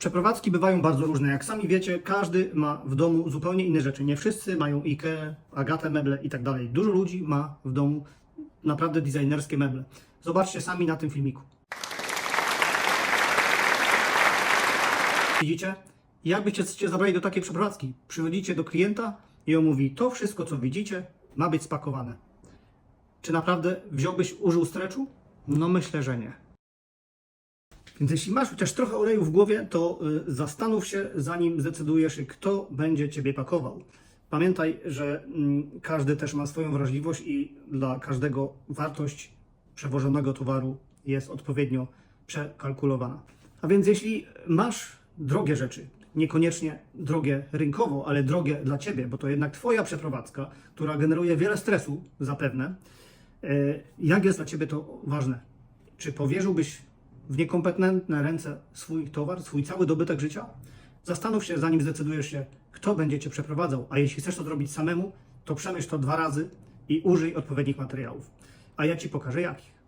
Przeprowadzki bywają bardzo różne. Jak sami wiecie, każdy ma w domu zupełnie inne rzeczy. Nie wszyscy mają IKEA, Agatę meble i tak dalej. Dużo ludzi ma w domu naprawdę designerskie meble. Zobaczcie sami na tym filmiku. Widzicie? Jakbyście cię zabrali do takiej przeprowadzki? Przychodzicie do klienta i on mówi, to wszystko co widzicie ma być spakowane. Czy naprawdę wziąłbyś, użył streczu? No myślę, że nie. Więc jeśli masz chociaż trochę oleju w głowie, to y, zastanów się, zanim zdecydujesz, kto będzie ciebie pakował. Pamiętaj, że mm, każdy też ma swoją wrażliwość i dla każdego wartość przewożonego towaru jest odpowiednio przekalkulowana. A więc jeśli masz drogie rzeczy, niekoniecznie drogie rynkowo, ale drogie dla ciebie, bo to jednak twoja przeprowadzka, która generuje wiele stresu zapewne, e, jak jest dla ciebie to ważne? Czy powierzyłbyś w niekompetentne ręce swój towar, swój cały dobytek życia? Zastanów się, zanim zdecydujesz się, kto będzie cię przeprowadzał. A jeśli chcesz to zrobić samemu, to przemyśl to dwa razy i użyj odpowiednich materiałów. A ja ci pokażę jakich.